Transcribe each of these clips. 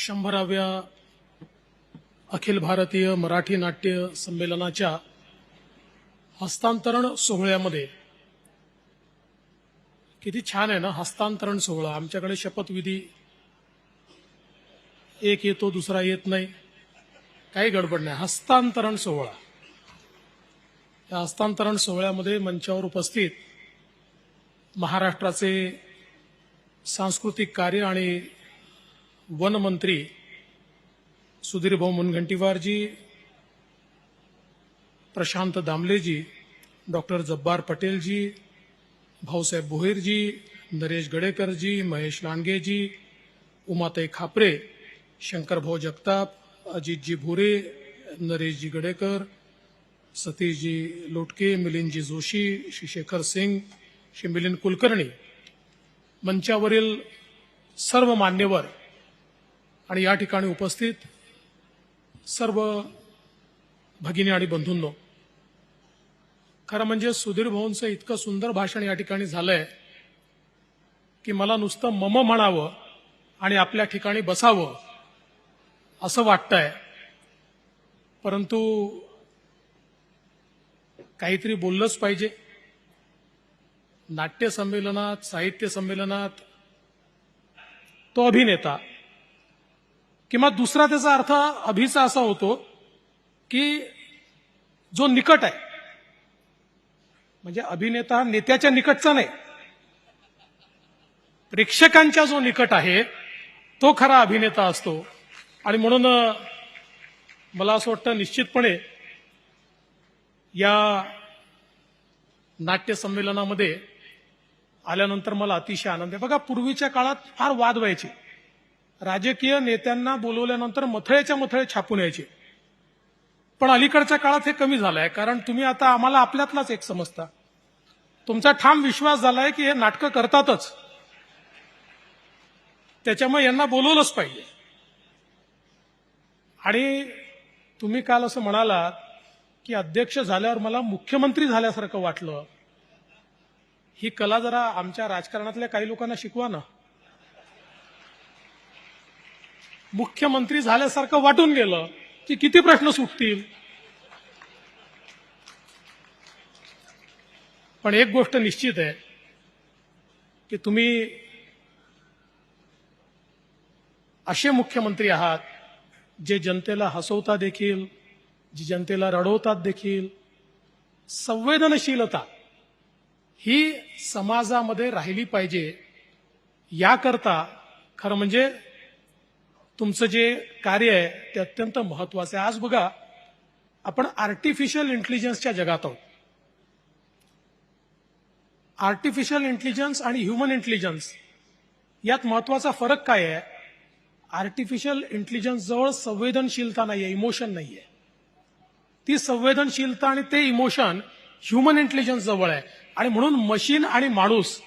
शंभराव्या अखिल भारतीय मराठी नाट्य संमेलनाच्या हस्तांतरण सोहळ्यामध्ये किती छान आहे ना हस्तांतरण सोहळा. आमच्याकडे शपथविधी एक येतो दुसरा येत नाही. काही गडबड नाही. हस्तांतरण सोहळा. या हस्तांतरण सोहळ्यामध्ये मंचावर उपस्थित महाराष्ट्राचे सांस्कृतिक कार्य आणि वन मंत्री सुधीर भाऊ मुनगंटीवारजी प्रशांत दामलेजी डॉक्टर जब्बार पटेलजी भाऊसाहेब भोईरजी नरेश गडेकरजी महेश लांडगेजी उमाताई खापरे शंकरभाऊ जगताप अजितजी भुरे नरेशजी गडेकर सतीशजी लोटके मिलिंदजी जोशी श्री शेखर सिंग श्री मिलिंद कुलकर्णी. मंचावरील सर्व मान्यवर आणि या ठिकाणी उपस्थित सर्व भगिनी आणि बंधूंनो खरं म्हणजे सुधीर भाऊंचं इतकं सुंदर भाषण या ठिकाणी झालंय की मला नुसतं मम म्हणावं आणि आपल्या ठिकाणी बसावं असं वाटतंय. परंतु काहीतरी बोललंच पाहिजे. नाट्य संमेलनात साहित्य संमेलनात तो अभिनेता किंवा दुसरा त्याचा अर्थ अभिचा असा होतो की जो निकट आहे. म्हणजे अभिनेता हा नेत्याच्या निकटचा नाही. प्रेक्षकांच्या जो निकट आहे तो खरा अभिनेता असतो. आणि म्हणून मला असं वाटतं निश्चितपणे या नाट्य संमेलनामध्ये आल्यानंतर मला अतिशय आनंद आहे. बघा पूर्वीच्या काळात फार वाद व्हायचे. राजकीय नेत्यांना बोलवल्यानंतर मथळेच्या मथळे छापून यायचे. पण अलीकडच्या काळात हे कमी झालंय कारण तुम्ही आता आम्हाला आपल्यातलाच एक समजता. तुमचा ठाम विश्वास झालाय की हे नाटकं करतातच. त्याच्यामुळे यांना बोलवलंच पाहिजे. आणि तुम्ही काल असं म्हणालात की अध्यक्ष झाल्यावर मला मुख्यमंत्री झाल्यासारखं वाटलं. ही कला जरा आमच्या राजकारणातल्या काही लोकांना शिकवा ना. मुख्यमंत्री झाल्यासारखं वाटून गेलं की किती प्रश्न सुटतील? पण एक गोष्ट निश्चित आहे की तुम्ही असे मुख्यमंत्री आहात जे जनतेला हसवता देखील जी जनतेला रडवतात देखील संवेदनशीलता ही समाजामध्ये राहिली पाहिजे याकरता खरं म्हणजे तुमचं जे कार्य आहे ते अत्यंत महत्वाचं आहे. आज बघा आपण आर्टिफिशियल इंटेलिजन्सच्या जगात आहोत. आर्टिफिशियल इंटेलिजन्स आणि ह्युमन इंटेलिजन्स यात महत्त्वाचा फरक काय आहे? आर्टिफिशियल इंटेलिजन्स जवळ संवेदनशीलता नाही आहे इमोशन नाही आहे ती संवेदनशीलता आणि ते इमोशन ह्युमन इंटेलिजन्स जवळ आहे. आणि म्हणून मशीन आणि माणूस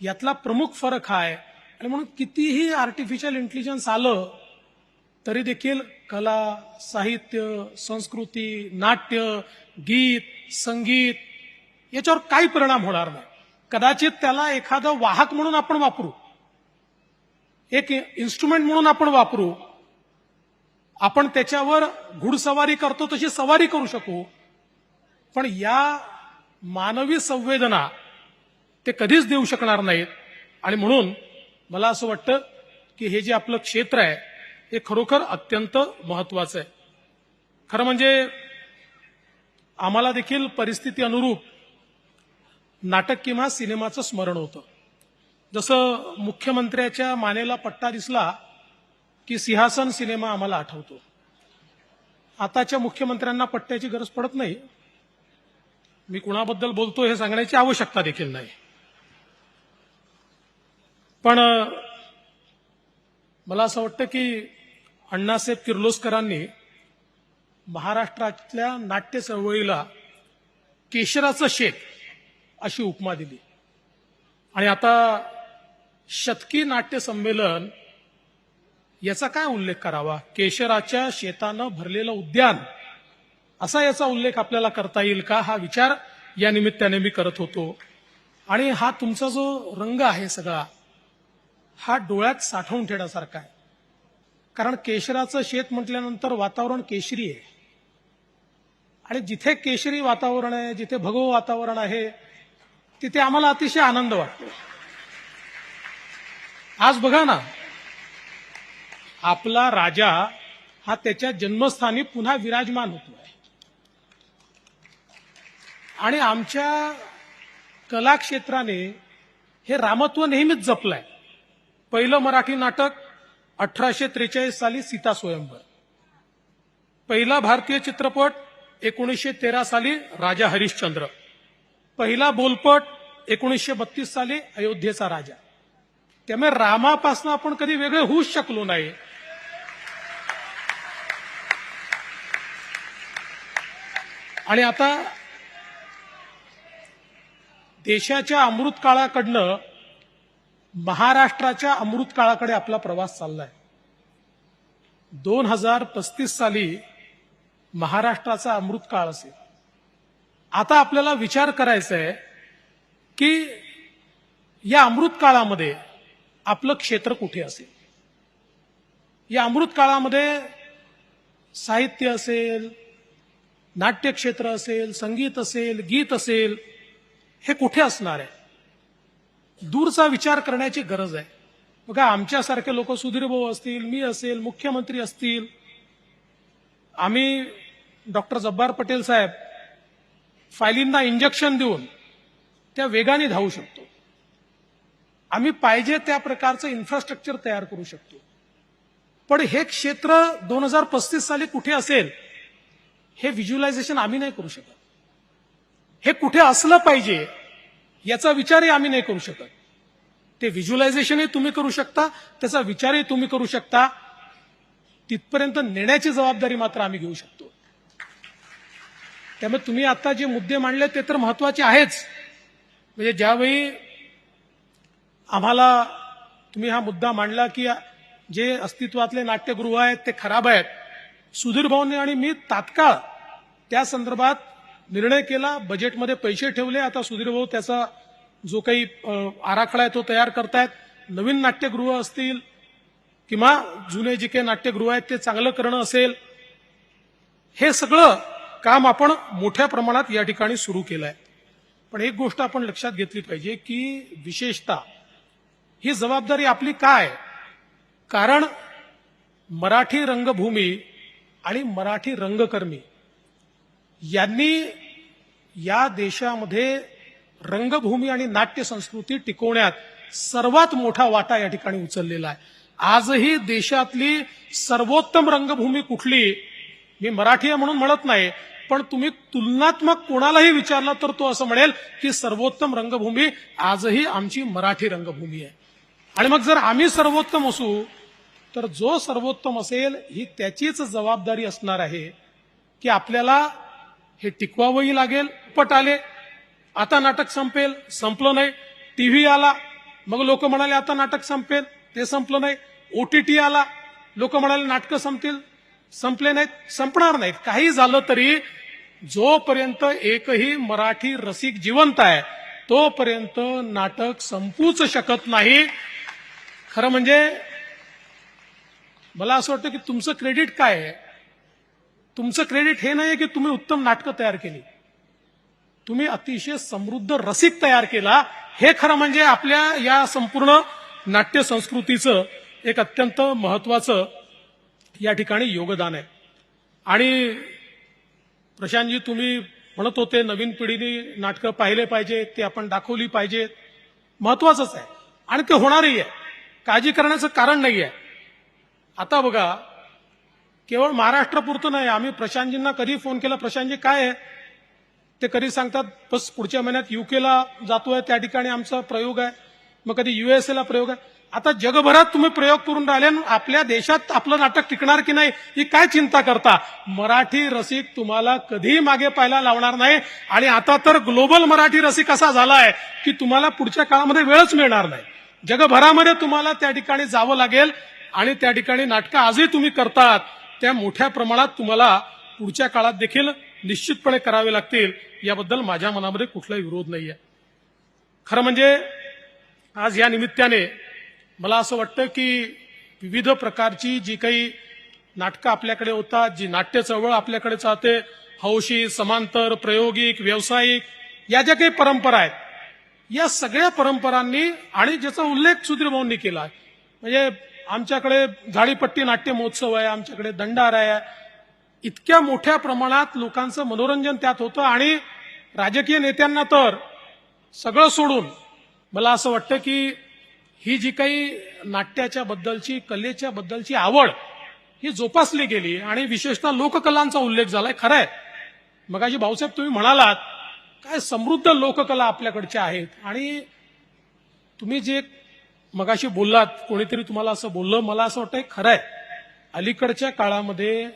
यातला प्रमुख फरक हा आहे. आणि म्हणून कितीही आर्टिफिशियल इंटेलिजन्स आलं तरी देखील कला साहित्य संस्कृती नाट्य गीत संगीत याच्यावर काही परिणाम होणार नाही. कदाचित त्याला एखादं वाहक म्हणून आपण वापरू. एक इन्स्ट्रुमेंट म्हणून आपण वापरू. आपण त्याच्यावर घुडसवारी करतो तशी सवारी करू शकू. पण या मानवी संवेदना ते कधीच देऊ शकणार नाहीत. आणि म्हणून मला असं वाटतं की हे जे आपलं क्षेत्र आहे हे खरोखर अत्यंत महत्वाचं आहे. खरं म्हणजे आम्हाला देखील परिस्थिती अनुरूप नाटक किंवा सिनेमाचं स्मरण होतं. जसं मुख्यमंत्र्याच्या मानेला पट्टा दिसला की सिंहासन सिनेमा आम्हाला आठवतो. आताच्या मुख्यमंत्र्यांना पट्ट्याची गरज पडत नाही. मी कुणाबद्दल बोलतो हे सांगण्याची आवश्यकता देखील नाही. पण मला असं वाटतं की अण्णासाहेब किर्लोस्करांनी महाराष्ट्रातल्या नाट्य चळवळीला केशराचं शेत अशी उपमा दिली. आणि आता शतकी नाट्य संमेलन याचा काय उल्लेख करावा? केशराच्या शेतानं भरलेलं उद्यान असा याचा उल्लेख आपल्याला करता येईल का? हा विचार या निमित्ताने मी करत होतो. आणि हा तुमचा जो रंग आहे सगळा हा डोळ्यात साठवून ठेवण्यासारखा आहे. कारण केशराचं शेत म्हटल्यानंतर वातावरण केशरी आहे. आणि जिथे केशरी वातावरण आहे जिथे भगव वातावरण आहे तिथे आम्हाला अतिशय आनंद वाटतो. आज बघा ना आपला राजा हा त्याच्या जन्मस्थानी पुन्हा विराजमान होतो. आहे आणि आमच्या कलाक्षेत्राने हे रामत्व नेहमीच जपलंय. पहिलं मराठी नाटक अठराशे त्रेचाळीस साली सीता स्वयंवर. पहिला भारतीय चित्रपट एकोणीसशे तेरा साली राजा हरिश्चंद्र. पहिला बोलपट एकोणीसशे बत्तीस साली अयोध्येचा राजा. त्यामुळे रामापासून आपण कधी वेगळे होऊच शकलो नाही. आणि आता देशाच्या अमृत काळाकडनं महाराष्ट्राच्या अमृत काळाकडे आपला प्रवास चाललाय. दोन हजार पस्तीस साली महाराष्ट्राचा अमृत काळ असेल. आता आपल्याला विचार करायचा आहे की या अमृत काळामध्ये आपलं क्षेत्र कुठे असेल? या अमृत काळामध्ये साहित्य असेल नाट्यक्षेत्र असेल संगीत असेल गीत असेल हे कुठे असणार आहे? दूरचा विचार करण्याची गरज आहे. बघा आमच्यासारखे लोक सुधीर भाऊ असतील मी असेल मुख्यमंत्री असतील. आम्ही डॉक्टर जब्बार पटेल साहेब फायलींना इंजेक्शन देऊन त्या वेगाने धावू शकतो. आम्ही पाहिजे त्या प्रकारचं इन्फ्रास्ट्रक्चर तयार करू शकतो. पण हे क्षेत्र दोन हजार पस्तीस साली कुठे असेल हे व्हिज्युअलायझेशन आम्ही नाही करू शकत. हे कुठे असलं पाहिजे याचा विचारही आम्ही नाही करू शकत. ते व्हिज्युलायझेशनही तुम्ही करू शकता त्याचा विचारही तुम्ही करू शकता. तिथपर्यंत नेण्याची जबाबदारी मात्र आम्ही घेऊ शकतो. त्यामुळे तुम्ही आता जे मुद्दे मांडले ते तर महत्त्वाचे आहेच. म्हणजे ज्यावेळी आम्हाला तुम्ही हा मुद्दा मांडला की जे अस्तित्वातले नाट्यगृह आहेत ते खराब आहेत सुधीर भाऊंनी आणि मी तात्काळ त्या संदर्भात निर्णय केला बजेटमध्ये पैसे ठेवले. आता सुधीर भाऊ त्याचा जो काही आराखडा आहे तो तयार करतायत. नवीन नाट्यगृह असतील किंवा जुने जे काही नाट्यगृह आहेत ते चांगलं करणं असेल हे सगळं काम आपण मोठ्या प्रमाणात या ठिकाणी सुरू केलं आहे पण एक गोष्ट आपण लक्षात घेतली पाहिजे की विशेषतः ही जबाबदारी आपली काय? कारण मराठी रंगभूमी आणि मराठी रंगकर्मी यांनी या देशामध्ये रंगभूमी आणि नाट्य संस्कृती टिकवण्यात सर्वात मोठा वाटा या ठिकाणी उचललेला आहे. आजही देशातली सर्वोत्तम रंगभूमी कुठली मी मराठी आहे म्हणून म्हणत नाही पण तुम्ही तुलनात्मक कोणालाही विचारला तर तो असं म्हणेल की सर्वोत्तम रंगभूमी आजही आमची मराठी रंगभूमी आहे. आणि मग जर आम्ही सर्वोत्तम असू तर जो सर्वोत्तम असेल ही त्याचीच जबाबदारी असणार आहे की आपल्याला हे टिकवावंही लागेल पट आले आता नाटक संपेल संपलं नाही. टीव्ही आला मग लोक म्हणाले आता नाटक संपेल ते संपलं नाही. ओटीटी आला लोक म्हणाले नाटकं संपतील. संपले नाहीत संपणार नाहीत. काही झालं तरी जोपर्यंत एकही मराठी रसिक जिवंत आहे तोपर्यंत नाटक संपूच शकत नाही. खरं म्हणजे मला असं वाटतं की तुमचं क्रेडिट काय आहे? तुमचं क्रेडिट हे नाही की तुम्ही उत्तम नाटकं तयार केली. तुम्ही अतिशय समृद्ध रसिक तयार केला. हे खरं म्हणजे आपल्या या संपूर्ण नाट्य संस्कृतीचं एक अत्यंत महत्वाचं या ठिकाणी योगदान आहे. आणि प्रशांतजी तुम्ही म्हणत होते नवीन पिढीने नाटकं पाहिले पाहिजे ते आपण दाखवली पाहिजेत महत्वाचंच आहे. आणि ते होणारही आहे. काळजी करण्याचं कारण नाही आहे आता बघा केवळ महाराष्ट्रापुरतं नाही आम्ही प्रशांतजींना कधी फोन केला प्रशांतजी काय आहे? ते कधी सांगतात बस पुढच्या महिन्यात युकेला जातोय त्या ठिकाणी आमचा प्रयोग आहे. मग कधी युएसएला प्रयोग आहे. आता जगभरात तुम्ही प्रयोग करून राहिले आणि आपल्या देशात आपलं नाटक टिकणार की नाही ही काय चिंता करता? मराठी रसिक तुम्हाला कधीही मागे पाहायला लावणार नाही. आणि आता तर ग्लोबल मराठी रसिक असा झालाय की तुम्हाला पुढच्या काळामध्ये वेळच मिळणार नाही. जगभरामध्ये तुम्हाला त्या ठिकाणी जावं लागेल आणि त्या ठिकाणी नाटकं आजही तुम्ही करतात. त्या मोठ्या प्रमाणात तुम्हाला पुढच्या काळात देखील निश्चितपणे करावे लागतील याबद्दल माझ्या मनामध्ये कुठलाही विरोध नाही आहे खरं म्हणजे आज या निमित्ताने मला असं वाटतं की विविध प्रकारची जी काही नाटकं आपल्याकडे होतात जी नाट्य चळवळ आपल्याकडे चालते हौशी समांतर प्रायोगिक व्यावसायिक या ज्या काही परंपरा आहेत या सगळ्या परंपरांनी आणि ज्याचा उल्लेख सुधीर भाऊंनी केला आहे. म्हणजे आमच्याकडे झाडीपट्टी नाट्य महोत्सव आहे आमच्याकडे दंडार आहे. इतक्या मोठ्या प्रमाणात लोकांचं मनोरंजन त्यात होतं आणि राजकीय नेत्यांना तर सगळं सोडून मला असं वाटतं की ही जी काही नाट्याच्या बद्दलची कलेच्या बद्दलची आवड ही जोपासली गेली आणि विशेषतः लोककलांचा उल्लेख झालाय. खरं आहे मगाशी भाऊसाहेब तुम्ही म्हणालात काय समृद्ध लोककला आपल्याकडच्या आहेत आणि तुम्ही जे मगाशी बोललात कोणीतरी तुम्हाला असं बोललं मला असं वाटतं खरं आहे अलीकडच्या काळामध्ये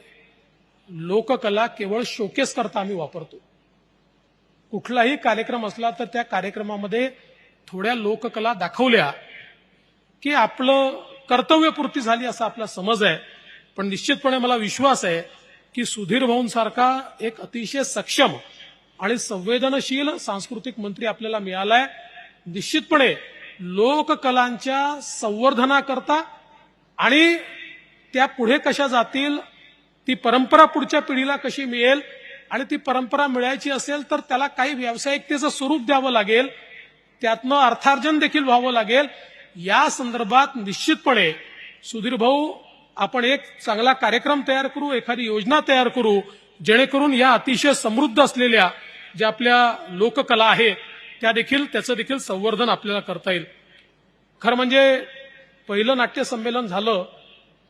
लोककला केवळ शोकेस करता आम्ही वापरतो. कुठलाही कार्यक्रम असला तर त्या कार्यक्रमामध्ये थोड्या लोककला दाखवल्या की आपलं कर्तव्यपूर्ती झाली असा आपला समज आहे. पण निश्चितपणे मला विश्वास आहे की सुधीर भाऊंसारखा एक अतिशय सक्षम आणि संवेदनशील सांस्कृतिक मंत्री आपल्याला मिळालाय. निश्चितपणे लोककलांच्या संवर्धनाकरता आणि त्या पुढे कशा जातील ती परंपरा पुढच्या पिढीला कशी मिळेल आणि ती परंपरा मिळायची असेल तर त्याला काही व्यावसायिकतेचं स्वरूप द्यावं लागेल त्यातनं अर्थार्जन देखील व्हावं लागेल. या संदर्भात निश्चितपणे सुधीर भाऊ आपण एक चांगला कार्यक्रम तयार करू एखादी योजना तयार करू जेणेकरून या अतिशय समृद्ध असलेल्या ज्या आपल्या लोककला आहे त्या देखील त्याचं देखील संवर्धन आपल्याला करता येईल. खरं म्हणजे पहिलं नाट्य संमेलन झालं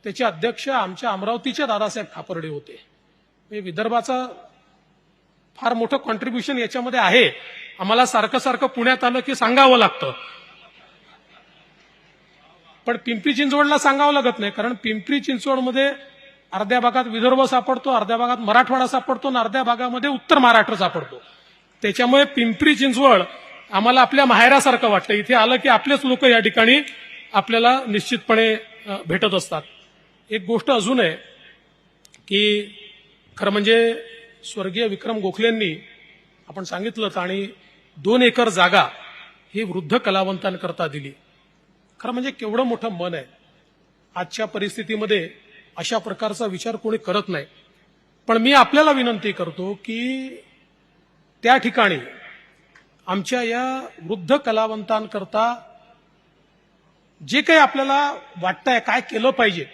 त्याचे अध्यक्ष आमच्या अमरावतीचे दादासाहेब खापर्डे होते. म्हणजे विदर्भाचा फार मोठं कॉन्ट्रीब्युशन याच्यामध्ये आहे. आम्हाला सारखं सारखं पुण्यात आलं की सांगावं लागतं. पण पिंपरी चिंचवडला सांगावं लागत नाही कारण पिंपरी चिंचवडमध्ये अर्ध्या भागात विदर्भ सापडतो अर्ध्या भागात मराठवाडा सापडतो आणि अर्ध्या भागामध्ये उत्तर महाराष्ट्र सापडतो. त्याच्यामुळे पिंपरी चिंचवड आम्हाला आपल्या माहेरासारखं वाटतं. इथे आलं की आपलेच लोक या ठिकाणी आपल्याला निश्चितपणे भेटत असतात. एक गोष्ट अजून आहे की खरं म्हणजे स्वर्गीय विक्रम गोखलेंनी आपण सांगितलं आणि दोन एकर जागा ही वृद्ध कलावंतांकरता दिली. खरं म्हणजे केवढं मोठं मन आहे. आजच्या परिस्थितीमध्ये अशा प्रकारचा विचार कोणी करत नाही. पण मी आपल्याला विनंती करतो की त्या ठिकाणी आमच्या या वृद्ध कलावंतांकरता जे काही आपल्याला वाटतंय काय केलं पाहिजे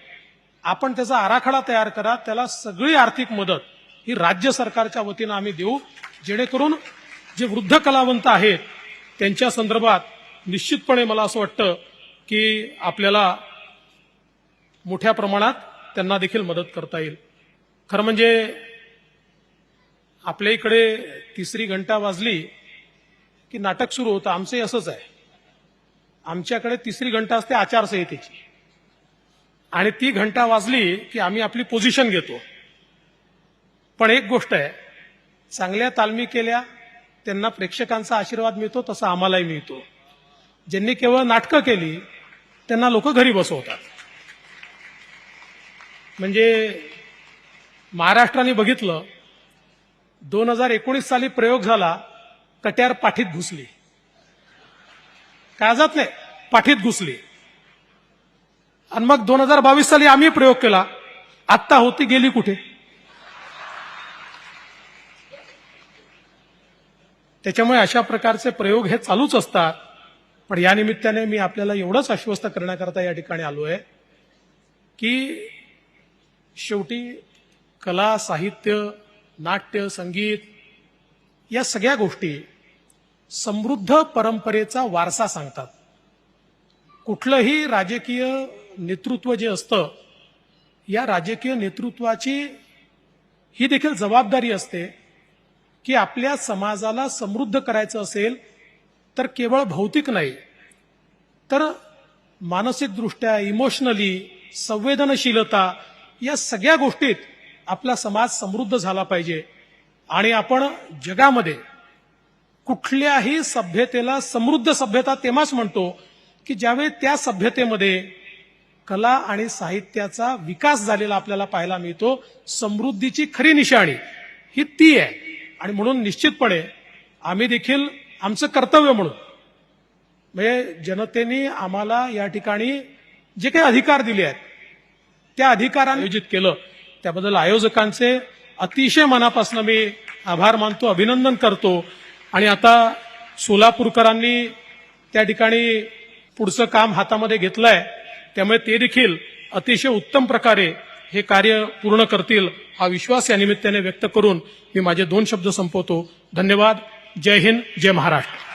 आपण त्याचा आराखडा तयार करा त्याला सगळी आर्थिक मदत ही राज्य सरकारच्या वतीनं आम्ही देऊ. जेणेकरून जे वृद्ध कलावंत आहेत त्यांच्या संदर्भात निश्चितपणे मला असं वाटतं की आपल्याला मोठ्या प्रमाणात त्यांना देखील मदत करता येईल. खरं म्हणजे आपल्या इकडे तिसरी घंटा वाजली की नाटक सुरू होतं. आमचंही असंच आहे. आमच्याकडे तिसरी घंटा असते आचारसंहितेची. आणि ती घंटा वाजली की आम्ही आपली पोझिशन घेतो. पण एक गोष्ट आहे. चांगल्या तालमी केल्या त्यांना प्रेक्षकांचा आशीर्वाद मिळतो तसा आम्हालाही मिळतो. ज्यांनी केवळ नाटकं केली त्यांना लोक घरी बसवतात. म्हणजे महाराष्ट्राने बघितलं दोन हजार एकोणीस साली प्रयोग झाला कट्यार पाठीत घुसली. काळजात नाही पाठीत घुसली. आणि मग दोन हजार बावीस साली आम्ही प्रयोग केला आत्ता होती गेली कुठे? त्याच्यामुळे अशा प्रकारचे प्रयोग हे चालूच असतात. पण या निमित्ताने मी आपल्याला एवढंच आश्वस्त करण्याकरता या ठिकाणी आलो आहे की शेवटी कला साहित्य नाट्य संगीत या सगळ्या गोष्टी समृद्ध परंपरेचा वारसा सांगतात. कुठलंही राजकीय नेतृत्व जे असतं या राजकीय नेतृत्वाची ही देखील जबाबदारी असते की आपल्या समाजाला समृद्ध करायचं असेल तर केवळ भौतिक नाही तर मानसिकदृष्ट्या इमोशनली संवेदनशीलता या सगळ्या गोष्टीत आपला समाज समृद्ध झाला पाहिजे. आणि आपण जगामध्ये कुठल्याही सभ्यतेला समृद्ध सभ्यता तेव्हाच म्हणतो की ज्यावेळी त्या सभ्यतेमध्ये कला आणि साहित्याचा विकास झालेला आपल्याला पाहायला मिळतो समृद्धीची खरी निशाणी ही ती आहे. आणि म्हणून निश्चितपणे आम्ही देखील आमचं कर्तव्य म्हणून म्हणजे जनतेने आम्हाला या ठिकाणी जे काही अधिकार दिले आहेत त्या अधिकार आयोजित केलं. त्याबद्दल आयोजकांचे अतिशय मनापासून मी आभार मानतो अभिनंदन करतो. आणि आता सोलापूरकरांनी त्या ठिकाणी पुढचं काम हातामध्ये घेतलंय. त्यामुळे ते देखील अतिशय उत्तम प्रकारे हे कार्य पूर्ण करतील हा विश्वास या निमित्ताने व्यक्त करून मी माझे दोन शब्द संपवतो. धन्यवाद. जय हिंद जय महाराष्ट्र.